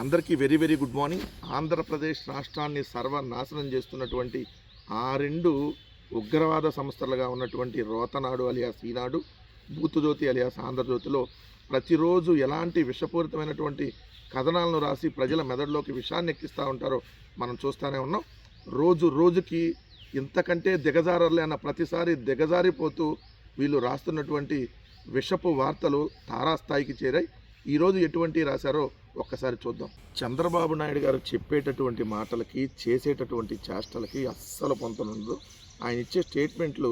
అందరికీ very very good morning. Andhra Pradesh రాష్ట్రాన్ని సర్వనాశనం చేస్తున్నటువంటి ఆ రెండు ఉగ్రవాద సంస్థలుగా ఉన్నటువంటి రోతనాడు అలియాస్ ఈనాడు బూతుజ్యోతి అలియాస్ ఆంధ్రజ్యోతిలో ప్రతిరోజు ఎలాంటి విషపూరితమైనటువంటి కథనాలను రాసి ప్రజల మెదడులోకి విషాన్ని ఎక్కిస్తూ ఉంటారో మనం చూస్తూనే ఉన్నాం. రోజు రోజుకి ఇంతకంటే దిగజారలే అన్న ప్రతిసారి దిగజారిపోతూ వీళ్ళు రాస్తున్నటువంటి విషపు వార్తలు తారాస్థాయికి చేరాయి. ఈరోజు ఎటువంటి రాశారో ఒక్కసారి చూద్దాం. చంద్రబాబు నాయుడు గారు చెప్పేటటువంటి మాటలకి చేసేటటువంటి చేష్టలకి అస్సలు పొంతనుండదు ఆయన ఇచ్చే స్టేట్మెంట్లు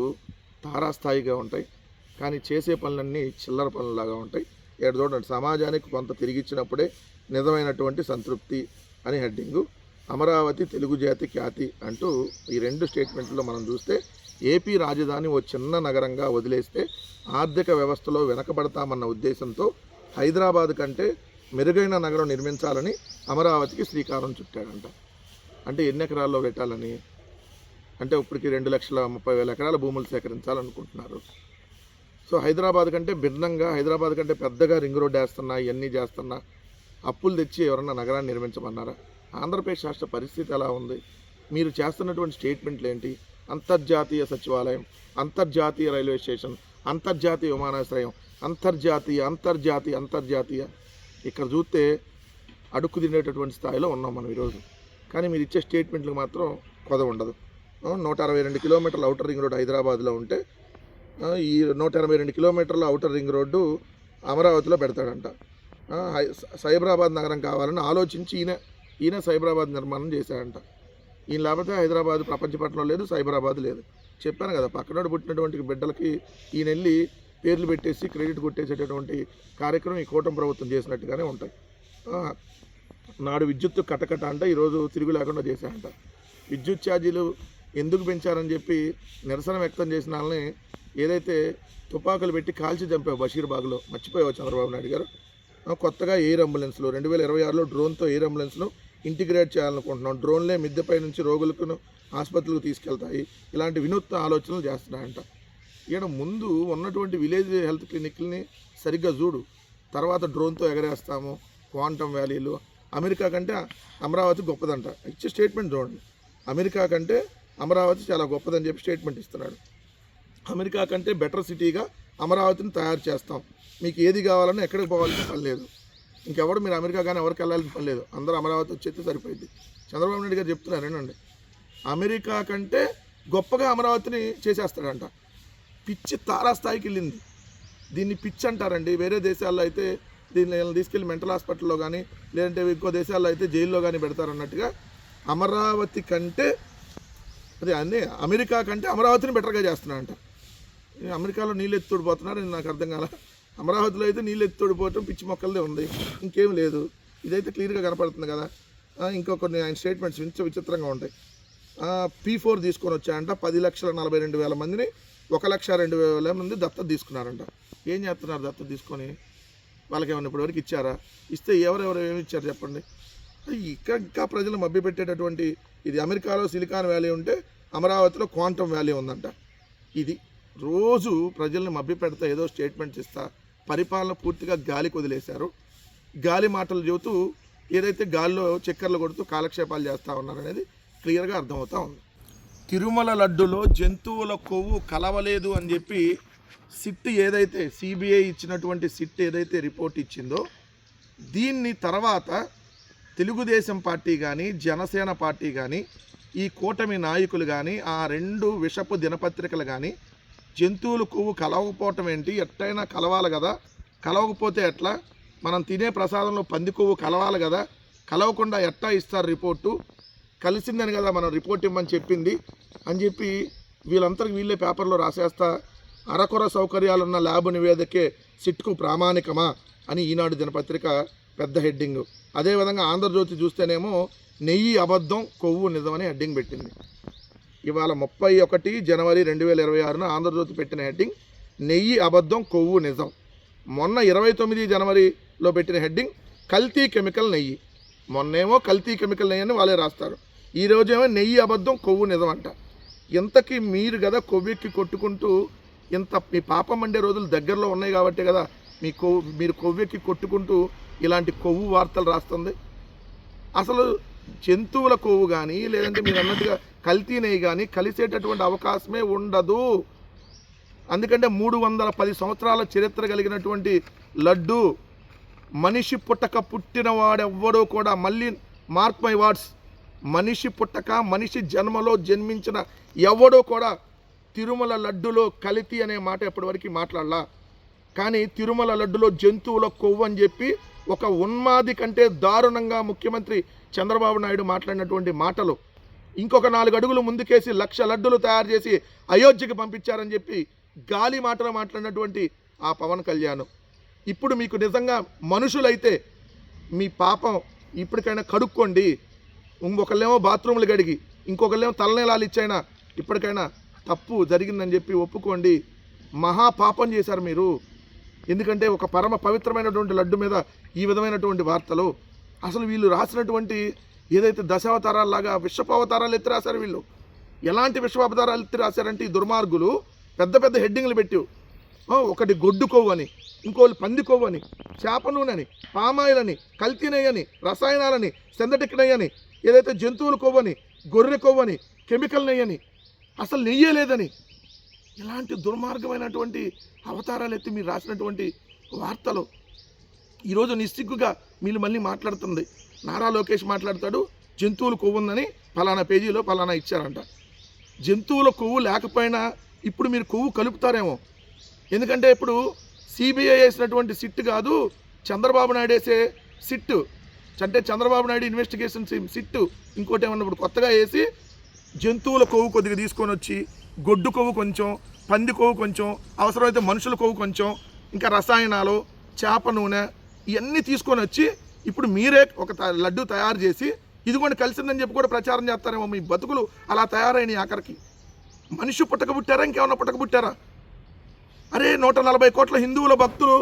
తారాస్థాయిగా ఉంటాయి. కానీ చేసే పనులన్నీ చిల్లర పనులలాగా ఉంటాయి. ఇక్కడ చూడండి సమాజానికి కొంత తిరిగిచ్చినప్పుడే నిజమైనటువంటి సంతృప్తి అని హెడ్డింగు. అమరావతి తెలుగు జాతి ఖ్యాతి అంటూ ఈ రెండు స్టేట్మెంట్లో మనం చూస్తే ఏపీ రాజధాని ఓ చిన్న నగరంగా వదిలేస్తే ఆర్థిక వ్యవస్థలో వెనకబడతామన్న ఉద్దేశంతో హైదరాబాద్ కంటే మెరుగైన నగరం నిర్మించాలని అమరావతికి శ్రీకారం చుట్టాడంట. అంటే ఎన్ని ఎకరాల్లో పెట్టాలని? అంటే ఇప్పటికి రెండు లక్షల ముప్పై వేల ఎకరాల భూములు సేకరించాలనుకుంటున్నారు. సో హైదరాబాద్ కంటే భిన్నంగా హైదరాబాద్ కంటే పెద్దగా రింగ్ రోడ్ వేస్తున్నా ఇవన్నీ చేస్తున్నా అప్పులు తెచ్చి ఎవరన్నా నగరాన్ని నిర్మించమన్నారా? ఆంధ్రప్రదేశ్ రాష్ట్ర పరిస్థితి ఎలా ఉంది? మీరు చేస్తున్నటువంటి స్టేట్మెంట్లు ఏంటి? అంతర్జాతీయ సచివాలయం అంతర్జాతీయ రైల్వే స్టేషన్ అంతర్జాతీయ విమానాశ్రయం అంతర్జాతీయ అంతర్జాతీయ అంతర్జాతీయ. ఇక్కడ చూస్తే అడుక్కు తినేటటువంటి స్థాయిలో ఉన్నాం మనం ఈరోజు. కానీ మీరు ఇచ్చే స్టేట్మెంట్లకు మాత్రం కొద ఉండదు. నూట అరవై రెండు కిలోమీటర్ల అవుటర్ రింగ్ రోడ్డు హైదరాబాద్లో ఉంటే ఈ నూట ఎనభై రెండు కిలోమీటర్ల అవుటర్ రింగ్ రోడ్డు అమరావతిలో పెడతాడంట. సైబరాబాద్ నగరం కావాలని ఆలోచించి ఈయన ఈయన సైబరాబాద్ నిర్మాణం చేశాడంట. ఈయన లేకపోతే హైదరాబాద్ ప్రపంచ పట్టణంలో లేదు సైబరాబాద్ లేదు. చెప్పాను కదా పక్కనోడు పుట్టినటువంటి బిడ్డలకి ఈయన వెళ్ళి పేర్లు పెట్టేసి క్రెడిట్ కొట్టేసేటటువంటి కార్యక్రమం ఈ కూటమి ప్రభుత్వం చేసినట్టుగానే ఉంటాయి. నాడు విద్యుత్తు కటకట అంట ఈరోజు తిరుగు లేకుండా చేశాయంట. విద్యుత్ ఛార్జీలు ఎందుకు పెంచారని చెప్పి నిరసన వ్యక్తం చేసిన వాళ్ళని ఏదైతే తుపాకులు పెట్టి కాల్చి చంపావు బషీర్బాగ్లో మర్చిపోయావు చంద్రబాబు నాయుడు గారు? కొత్తగా ఎయిర్ అంబులెన్స్లు రెండు వేల ఇరవై ఆరులో డ్రోన్తో ఎయిర్ అంబులెన్స్ను ఇంటిగ్రేట్ చేయాలనుకుంటున్నాం. డ్రోన్లే మిద్దెపై నుంచి రోగులకు ఆసుపత్రులకు తీసుకెళ్తాయి. ఇలాంటి వినూత్న ఆలోచనలు చేస్తున్నాయంట. ఈడ ముందు ఉన్నటువంటి విలేజ్ హెల్త్ క్లినిక్ని సరిగ్గా చూడు. తర్వాత డ్రోన్తో ఎగరేస్తాము క్వాంటమ్ వ్యాలీలు. అమెరికా కంటే అమరావతి గొప్పదంట. ఇచ్చే స్టేట్మెంట్ చూడండి. అమెరికా కంటే అమరావతి చాలా గొప్పదని చెప్పి స్టేట్మెంట్ ఇస్తున్నాడు. అమెరికా కంటే బెటర్ సిటీగా అమరావతిని తయారు చేస్తాం. మీకు ఏది కావాలన్నా ఎక్కడికి పోవాల్సిన పని లేదు. ఇంకెవరు మీరు అమెరికా కానీ ఎవరికి వెళ్ళాల్సిన పని లేదు. అందరూ అమరావతి వచ్చేస్తే సరిపోయింది. చంద్రబాబు నాయుడు గారు చెప్తున్నారు ఏనండి అమెరికా కంటే గొప్పగా అమరావతిని చేసేస్తాడంట. పిచ్చి తారాస్థాయికి వెళ్ళింది. దీన్ని పిచ్చి అంటారండి. వేరే దేశాల్లో అయితే దీన్ని తీసుకెళ్ళి మెంటల్ హాస్పిటల్లో కానీ లేదంటే ఇంకో దేశాల్లో అయితే జైల్లో కానీ పెడతారన్నట్టుగా అమరావతి కంటే అదే అన్నీ అమెరికా కంటే అమరావతిని బెటర్గా చేస్తున్నారంట. అమెరికాలో నీళ్ళు ఎత్తుడిపోతున్నారు నాకు అర్థం కాల. అమరావతిలో అయితే నీళ్ళు ఎత్తుడిపోవటం పిచ్చి మొక్కలదే ఉంది. ఇంకేం లేదు. ఇదైతే క్లియర్గా కనపడుతుంది కదా. ఇంకా కొన్ని ఆయన స్టేట్మెంట్స్ విచిత్రంగా ఉంటాయి. పీ ఫోర్ తీసుకొని వచ్చాయంట. పది లక్షల నలభై రెండు వేల మందిని ఒక లక్ష రెండు వేల మంది దత్తత తీసుకున్నారంట. ఏం చేస్తున్నారు దత్తత తీసుకొని? వాళ్ళకి ఏమైనా ఇప్పటివరకు ఇచ్చారా? ఇస్తే ఎవరెవరు ఏమి ఇచ్చారు చెప్పండి. ఇక్కడ ఇంకా ప్రజలు మభ్యపెట్టేటటువంటి ఇది అమెరికాలో సిలికాన్ వ్యాలీ ఉంటే అమరావతిలో క్వాంటమ్ వ్యాలీ ఉందంట. ఇది రోజు ప్రజల్ని మభ్యపెడతా ఏదో స్టేట్మెంట్స్ ఇస్తా పరిపాలన పూర్తిగా గాలికి వదిలేశారు. గాలి మాటలు చెబుతూ ఏదైతే గాలిలో చక్కర్లు కొడుతూ కాలక్షేపాలు చేస్తూ ఉన్నారనేది క్లియర్గా అర్థమవుతూ ఉంది. తిరుమల లడ్డులో జంతువుల కొవ్వు కలవలేదు అని చెప్పి సిట్ ఏదైతే సిబిఐ ఇచ్చినటువంటి సిట్ ఏదైతే రిపోర్ట్ ఇచ్చిందో దీన్ని తర్వాత తెలుగుదేశం పార్టీ కానీ జనసేన పార్టీ కానీ ఈ కూటమి నాయకులు కానీ ఆ రెండు విషపు దినపత్రికలు కానీ జంతువుల కొవ్వు కలవకపోవటం ఏంటి? ఎట్టయినా కలవాలి కదా? కలవకపోతే ఎట్లా? మనం తినే ప్రసాదంలో పంది కొవ్వు కలవాలి కదా? కలవకుండా ఎట్టా ఇస్తారు రిపోర్టు? కలిసిందని కదా మనం రిపోర్ట్ ఇవ్వమని చెప్పింది అని చెప్పి వీళ్ళంతరికి వీళ్ళే పేపర్లో రాసేస్తా అరకొర సౌకర్యాలున్న ల్యాబ్ నివేదికే సిట్కు ప్రామాణికమా అని ఈనాడు దినపత్రిక పెద్ద హెడ్డింగ్. అదేవిధంగా ఆంధ్రజ్యోతి చూస్తేనేమో నెయ్యి అబద్ధం కొవ్వు నిజమని హెడ్డింగ్ పెట్టింది. ఇవాళ ముప్పై ఒకటి జనవరి రెండు వేల ఇరవై ఆరున ఆంధ్రజ్యోతి పెట్టిన హెడ్డింగ్ నెయ్యి అబద్ధం కొవ్వు నిజం. మొన్న ఇరవై తొమ్మిది జనవరిలో పెట్టిన హెడ్డింగ్ కల్తీ కెమికల్ నెయ్యి. మొన్నేమో కల్తీ కెమికల్ నెయ్యి అని వాళ్ళే రాస్తారు. ఈ రోజేమో నెయ్యి అబద్ధం కొవ్వు నిజమంట. ఇంతకీ మీరు కదా కొవ్వెక్కి కొట్టుకుంటూ ఇంత మీ పాపం మండే రోజులు దగ్గరలో ఉన్నాయి కాబట్టి కదా మీ కొవ్వు మీరు కొవ్వెక్కి కొట్టుకుంటూ ఇలాంటి కొవ్వు వార్తలు రాస్తుంది? అసలు జంతువుల కొవ్వు కానీ లేదంటే మీరు అన్నట్టుగా కల్తీ నెయ్యి కానీ కలిసేటటువంటి అవకాశమే ఉండదు. అందుకంటే మూడు వందల పది సంవత్సరాల చరిత్ర కలిగినటువంటి లడ్డు మనిషి పుట్టక పుట్టినవాడెవ్వడూ కూడా మళ్ళీ మార్క్ మై వర్డ్స్ మనిషి పుట్టక మనిషి జన్మలో జన్మించిన ఎవడో కూడా తిరుమల లడ్డులో కలితి అనే మాట ఎప్పటివరకు మాట్లాడలా. కానీ తిరుమల లడ్డులో జంతువుల కొవ్వు అని చెప్పి ఒక ఉన్మాది కంటే దారుణంగా ముఖ్యమంత్రి చంద్రబాబు నాయుడు మాట్లాడినటువంటి మాటలు. ఇంకొక నాలుగు అడుగులు ముందుకేసి లక్ష లడ్డులు తయారు చేసి అయోధ్యకి పంపించారని చెప్పి గాలి మాటలు మాట్లాడినటువంటి ఆ పవన్ కళ్యాణ్. ఇప్పుడు మీకు నిజంగా మనుషులైతే మీ పాపం ఇప్పటికైనా కడుక్కోండి. ఇంకొకళ్ళేమో బాత్రూములు గడిగి ఇంకొకళ్ళేమో తలనేలాలు ఇచ్చైనా ఇప్పటికైనా తప్పు జరిగిందని చెప్పి ఒప్పుకోండి. మహా పాపం చేశారు మీరు. ఎందుకంటే ఒక పరమ పవిత్రమైనటువంటి లడ్డు మీద ఈ విధమైనటువంటి వార్తలు అసలు వీళ్ళు రాసినటువంటి ఏదైతే దశావతారాల్లాగా విశ్వపావతారాలు ఎత్తి రాశారు వీళ్ళు ఎలాంటి విశ్వావతారాలు ఎత్తి రాశారంటే ఈ దుర్మార్గులు పెద్ద పెద్ద హెడ్డింగ్లు పెట్టి ఒకటి గొడ్డుకోవని కొవ్వు అని ఇంకోటి పంది కొవ్వు అని చేప నూనె అని పామాయిల్ అని రసాయనాలని సెందటిక్కినయ్యని ఏదైతే జంతువుల కొవ్వు అని గొర్రె కొవ్వు అని కెమికల్ నెయ్యని అసలు నెయ్యే లేదని ఇలాంటి దుర్మార్గమైనటువంటి అవతారాలు ఎత్తి మీరు రాసినటువంటి వార్తలు ఈరోజు నిస్సిగ్గుగా మీరు మళ్ళీ మాట్లాడుతుంది. నారా లోకేష్ మాట్లాడతాడు జంతువులు కొవ్వు ఉందని ఫలానా పేజీలో ఫలానా ఇచ్చారంట. జంతువుల కొవ్వు లేకపోయినా ఇప్పుడు మీరు కొవ్వు కలుపుతారేమో. ఎందుకంటే ఇప్పుడు సిబిఐ వేసినటువంటి సిట్ కాదు చంద్రబాబు నాయుడు వేసే సిట్ అంటే చంద్రబాబు నాయుడు ఇన్వెస్టిగేషన్ సిట్ ఇంకోటి ఏమన్నా ఇప్పుడు కొత్తగా వేసి జంతువుల కొవ్వు కొద్దిగా తీసుకొని వచ్చి గొడ్డు కొవ్వు కొంచెం పంది కొవ్వు కొంచెం అవసరమైతే మనుషుల కొవ్వు కొంచెం ఇంకా రసాయనాలు చేప నూనె ఇవన్నీ తీసుకొని వచ్చి ఇప్పుడు మీరే ఒక త- లడ్డు తయారు చేసి ఇదిగోండి కలిసిందని చెప్పి కూడా ప్రచారం చేస్తారేమో మీ బతుకులు అలా తయారైన ఆఖరికి. మనిషి పుట్టకబుట్టారా? ఇంకేమన్నా పుట్టక పుట్టారా అరే నూట నలభై కోట్ల హిందువుల భక్తులు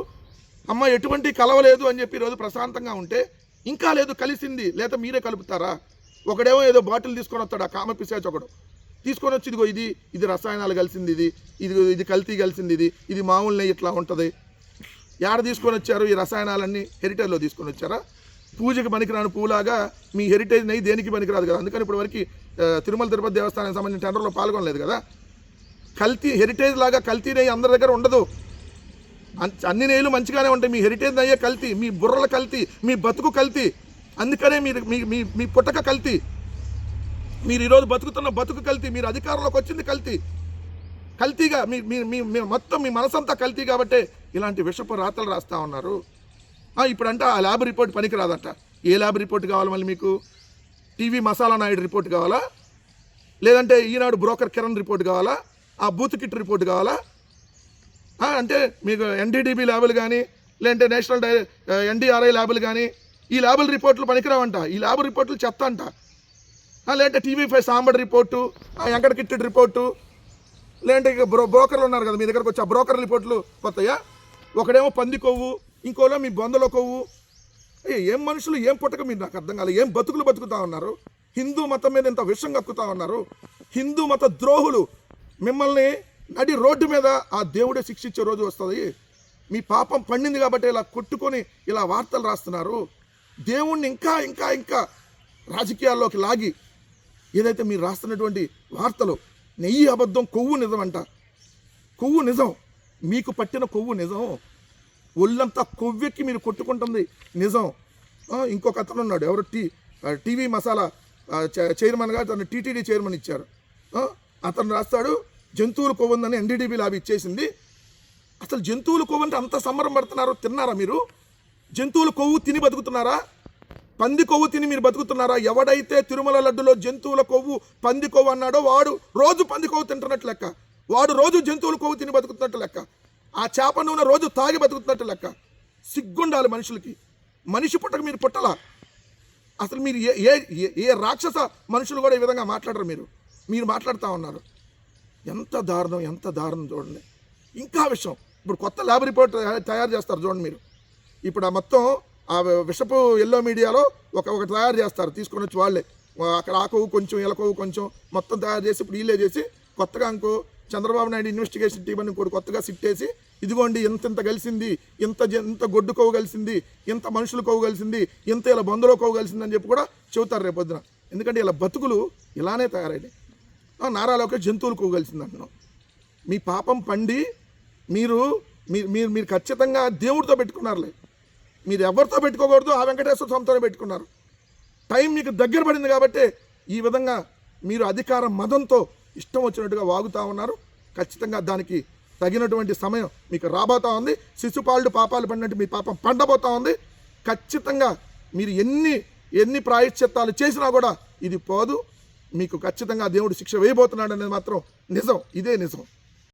అమ్మ ఎటువంటి కలవలేదు అని చెప్పి ఈరోజు ప్రశాంతంగా ఉంటే ఇంకా లేదు కలిసింది. లేదా మీరే కలుపుతారా? ఒకడేమో ఏదో బాటిల్ తీసుకొని వస్తాడు ఆ కామ పిశాచ్ ఒకడు. తీసుకొని వచ్చి ఇదిగో ఇది ఇది రసాయనాలు కలిసింది ఇది ఇది ఇది కల్తీ కలిసింది ఇది ఇది మామూలు ఇట్లా ఉంటుంది. యాడ తీసుకొని వచ్చారు? ఈ రసాయనాలన్నీ హెరిటేజ్లో తీసుకొని వచ్చారా? పూజకి పనికిరాని పూలాగా మీ హెరిటేజ్ నెయ్యి దేనికి పనికిరాదు కదా? అందుకని ఇప్పుడు వరకు తిరుమల తిరుపతి దేవస్థానానికి సంబంధించిన టెండర్లో పాల్గొనలేదు కదా? కల్తీ హెరిటేజ్ లాగా కల్తీ నెయ్యి అందరి దగ్గర ఉండదు. అన్ని నేలు మంచిగానే ఉంటాయి. మీ హెరిటేజ్ అయ్యే కల్తీ మీ బుర్రల కల్తీ మీ బతుకు కల్తీ. అందుకనే మీరు మీ మీ మీ పుట్టక కల్తీ. మీరు ఈరోజు బతుకుతున్న బతుకు కల్తీ మీరు అధికారంలోకి వచ్చింది కల్తీ. కల్తీగా మీ మీ మీ మీ మొత్తం మీ మనసంతా కల్తీ కాబట్టే ఇలాంటి విషపు రాతలు రాస్తా ఉన్నారు. ఆ, ఇప్పుడంట ఆ ల్యాబ్ రిపోర్ట్ పనికిరాదంట. ఏ ల్యాబ్ రిపోర్ట్ కావాలి మళ్ళీ మీకు? టీవీ మసాలా నాయుడు రిపోర్ట్ కావాలా? లేదంటే ఈనాడు బ్రోకర్ కిరణ్ రిపోర్ట్ కావాలా? ఆ బూత్ కిట్ రిపోర్ట్ కావాలా? అంటే మీకు ఎన్డీడీబీ ల్యాబులు కానీ లేదంటే నేషనల్ డై ఎన్డీఆర్ఐ ల్యాబులు కానీ ఈ ల్యాబుల రిపోర్ట్లు పనికిరావంట. ఈ ల్యాబ్ రిపోర్ట్లు చెత్త అంట లేదంటే టీవీ ఫైవ్ సాంబడి రిపోర్టు ఆ వెంకట కిట్టెడ్ రిపోర్టు లేదంటే ఇక బ్రో బ్రోకర్లు ఉన్నారు కదా మీ దగ్గరకు వచ్చి ఆ బ్రోకర్ రిపోర్ట్లు కొత్తయా ఒకడేమో పంది కొవ్వు ఇంకోలో మీ బొందల కొవ్వు. ఏం మనుషులు ఏం పుట్టక మీరు నాకు అర్థం కాలేదు ఏం బతుకులు బతుకుతా ఉన్నారు? హిందూ మతం మీద ఇంత విషం కక్కుతా ఉన్నారు? హిందూ మత ద్రోహులు మిమ్మల్ని నడి రోడ్డు మీద ఆ దేవుడే శిక్షించే రోజు వస్తుంది. మీ పాపం పండింది కాబట్టి ఇలా కొట్టుకొని ఇలా వార్తలు రాస్తున్నారు. దేవుణ్ణి ఇంకా ఇంకా ఇంకా రాజకీయాల్లోకి లాగి ఏదైతే మీరు రాస్తున్నటువంటి వార్తలు నెయ్యి అబద్ధం కొవ్వు నిజం అంట. కొవ్వు నిజం. మీకు పట్టిన కొవ్వు నిజం. ఒళ్ళంతా కొవ్వెక్కి మీరు కొట్టుకుంటుంది నిజం. ఇంకొక అతను ఉన్నాడు ఎవరు టీ టీవీ మసాలా చైర్మన్గా తను టీటీడీ చైర్మన్ ఇచ్చారు. అతను రాస్తాడు జంతువుల కొవ్వు ఉందని ఎన్డీడీబీ లాబ్ ఇచ్చేసింది. అసలు జంతువుల కొవ్వు అంటే అంత సంబరం పడుతున్నారో తిన్నారా మీరు? జంతువుల కొవ్వు తిని బతుకుతున్నారా? పంది కొవ్వు తిని మీరు బతుకుతున్నారా? ఎవడైతే తిరుమల లడ్డులో జంతువుల కొవ్వు పంది కొవ్వు అన్నాడో వాడు రోజు పంది కొవ్వు తింటున్నట్టు లెక్క. వాడు రోజు జంతువుల కొవ్వు తిని బతుకుతున్నట్టు లెక్క. ఆ చేప నూనె రోజు తాగి బతుకుతున్నట్టు లెక్క. సిగ్గుండాలి మనుషులకి. మనిషి పుట్టక మీరు పుట్టలా? అసలు మీరు ఏ ఏ ఏ- ఏ రాక్షస మనుషులు కూడా ఈ విధంగా మాట్లాడరు మీరు. మీరు మాట్లాడుతూ ఉన్నారు. ఎంత దారుణం ఎంత దారుణం చూడండి. ఇంకా విషయం ఇప్పుడు కొత్త ల్యాబ్ రిపోర్ట్ తయారు చేస్తారు చూడండి మీరు. ఇప్పుడు ఆ మొత్తం ఆ విషపు ఎల్లో మీడియాలో ఒక ఒక తయారు చేస్తారు. తీసుకొని వచ్చి వాళ్ళే. అక్కడ ఆ కొవ్వు కొంచెం ఎలకవు కొంచెం మొత్తం తయారు చేసి ఇప్పుడు వీళ్ళే చేసి కొత్తగా ఇంకో చంద్రబాబు నాయుడు ఇన్వెస్టిగేషన్ టీం అని కూడా కొత్తగా సిట్టేసి ఇదిగోండి ఇంత ఇంత కలిసింది ఇంత ఇంత గొడ్డు కొవ్వు కలిసింది ఇంత మనుషులు కొవ్వు కలిసింది ఇంత ఇలా బొందలో కొవ్వు అని చెప్పి కూడా చెబుతారు రేపొద్దున. ఎందుకంటే ఇలా బతుకులు ఇలానే తయారైనాయి. నారాలోకి జంతువులు కూగలిసింది అంటున్నాం మీ పాపం పండి మీరు మీరు మీరు మీరు ఖచ్చితంగా దేవుడితో పెట్టుకున్నారులే. మీరు ఎవరితో పెట్టుకోకూడదు ఆ వెంకటేశ్వర స్వామితోనే పెట్టుకున్నారు. టైం మీకు దగ్గర పడింది కాబట్టి ఈ విధంగా మీరు అధికార మదంతో ఇష్టం వచ్చినట్టుగా వాగుతూ ఉన్నారు. ఖచ్చితంగా దానికి తగినటువంటి సమయం మీకు రాబోతా ఉంది. శిశుపాలుడు పాపాలు పడినట్టు మీ పాపం పండబోతా ఉంది. ఖచ్చితంగా మీరు ఎన్ని ఎన్ని ప్రాయశ్చిత్తాలు చేసినా కూడా ఇది పోదు. మీకు ఖచ్చితంగా దేవుడు శిక్ష వేయబోతున్నాడు అనేది మాత్రం నిజం. ఇదే నిజం.